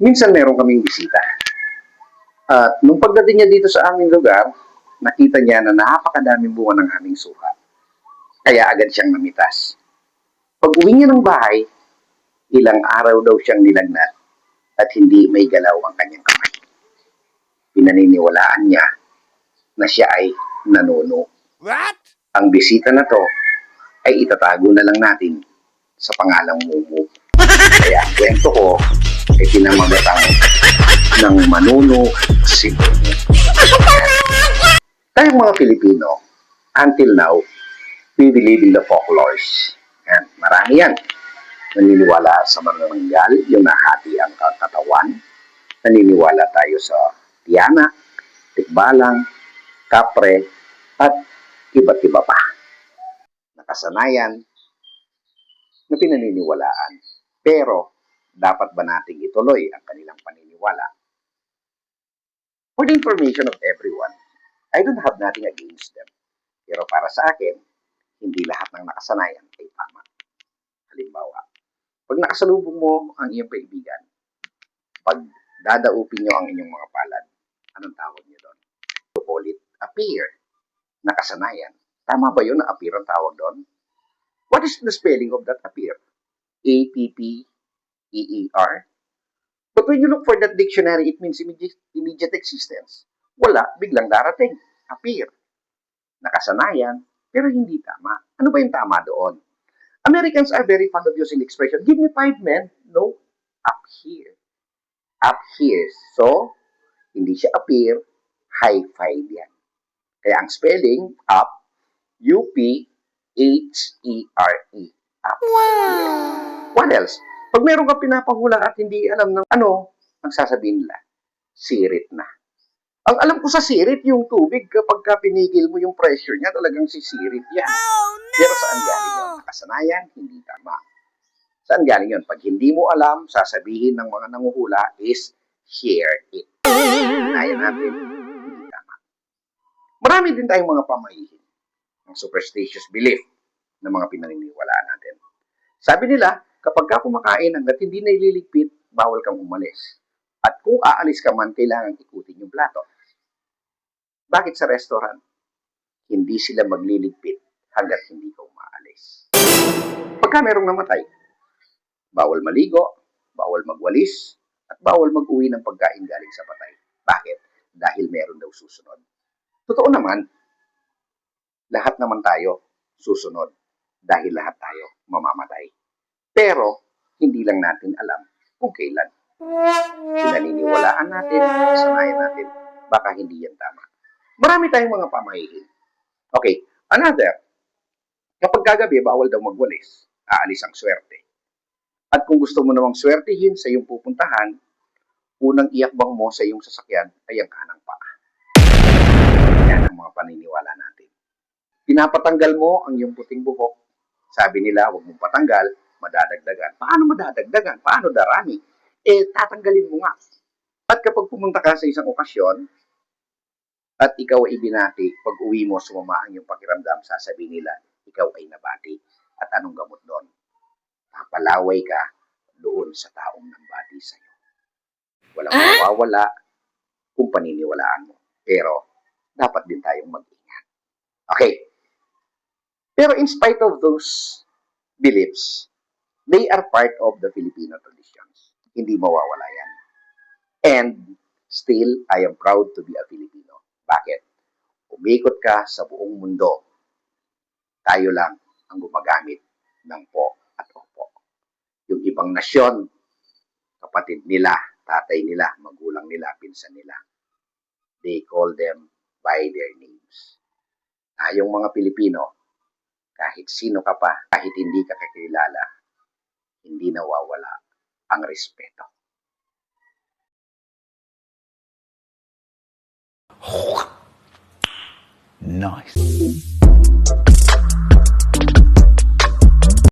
minsan meron kaming bisita. At nung pagdating niya dito sa aming lugar, nakita niya na napakadaming bunga ng aming suha. Kaya agad siyang namitas. Pag uwi niya ng bahay, ilang araw daw siyang nilagnat at hindi may galaw ang kanyang kamay. Pinaniniwalaan niya na siya ay nanuno. What? Ang bisita na to ay itatago na lang natin sa pangalang Mumu. Kaya ang kwento ko ay pinamagatang ng manuno Mumu. Tayong mga Pilipino, until now, we believe in the folklores. Yan, marami yan. Naniniwala sa manananggal, yung nahati ang katawan. Naniniwala tayo sa tiyanak, tikbalang, kapre, at iba't iba pa. Nakasanayan na pinaniniwalaan. Pero, dapat ba nating ituloy ang kanilang paniniwala? For the information of everyone, I don't have nothing against them. Pero para sa akin, hindi lahat ng nakasanayan ay tama. Halimbawa, pag nakasalubong mo ang iyong kaibigan, pag dadaupin nyo ang inyong mga palad, anong tawag niyo doon? To call it appear. Nakasanayan. Tama ba yun na appear ang tawag doon? What is the spelling of that appear? A-P-P-E-E-R? But when you look for that dictionary, it means immediate, immediate existence. Wala, biglang darating. Appear. Nakasanayan, pero hindi tama. Ano ba yung tama doon? Americans are very fond of using the expression, give me five men. No, up here. Up here. So, hindi siya appear, high five yan. Kaya ang spelling, up, U-P-H-E-R-E. Up. What else? Pag meron ka pinapahula at hindi alam ng ano, ang sasabihin nila, sirit na. Ang alam ko sa sirit, yung tubig, kapag ka pinigil mo yung pressure niya, talagang sisirit yan. Oh no! Pero saan galing yun? Nakasanayan, hindi tama. Saan galing yun? Pag hindi mo alam, sasabihin ng mga nanguhula is, share it. Kaya natin, hindi tama. Marami din tayong mga pamahihin ng superstitious belief ng mga pinaniniwalaan natin. Sabi nila, kapag ka kumakain hanggat hindi na ililigpit, bawal kang umalis. At kung aalis ka man, kailangan ikutin yung plato. Bakit sa restaurant? Hindi sila magliligpit hanggat hindi ka umaalis. Pagka merong namatay, bawal maligo, bawal magwalis, at bawal mag-uwi ng pagkain galing sa patay. Bakit? Dahil meron daw susunod. Totoo naman, lahat naman tayo susunod dahil lahat tayo. Pero, hindi lang natin alam kung kailan. Pinaniniwalaan natin, sanayan natin, baka hindi yan tama. Marami tayong mga pamahihin. Okay, another, kapag kagabi, bawal daw magwalis. Aalis ang swerte. At kung gusto mo namang swertihin sa iyong pupuntahan, unang iakbang mo sa iyong sasakyan ay ang kanang paa. Yan ang mga paniniwala natin. Pinapatanggal mo ang iyong puting buhok. Sabi nila, huwag mong patanggal, madadagdagan. Paano madadagdagan? Paano darami? Eh, tatanggalin mo nga. At kapag pumunta ka sa isang okasyon, at ikaw ay binati, pag uwi mo, sumama ang iyong pakiramdam, sasabihin nila, ikaw ay nabati. At anong gamot doon? Papalaway ka doon sa taong nambati sa iyo. Walang mawawala kung paniniwalaan mo. Pero, dapat din tayong mag-ingat. Okay. Pero in spite of those beliefs, they are part of the Filipino traditions. Hindi mawawala yan. And still, I am proud to be a Filipino. Bakit? Umikot ka sa buong mundo. Tayo lang ang gumagamit ng po at opo. Yung ibang nasyon, kapatid nila, tatay nila, magulang nila, pinsan nila, they call them by their names. Tayong mga Pilipino, kahit sino ka pa, kahit hindi ka kakilala, hindi nawawala ang respeto. Nice.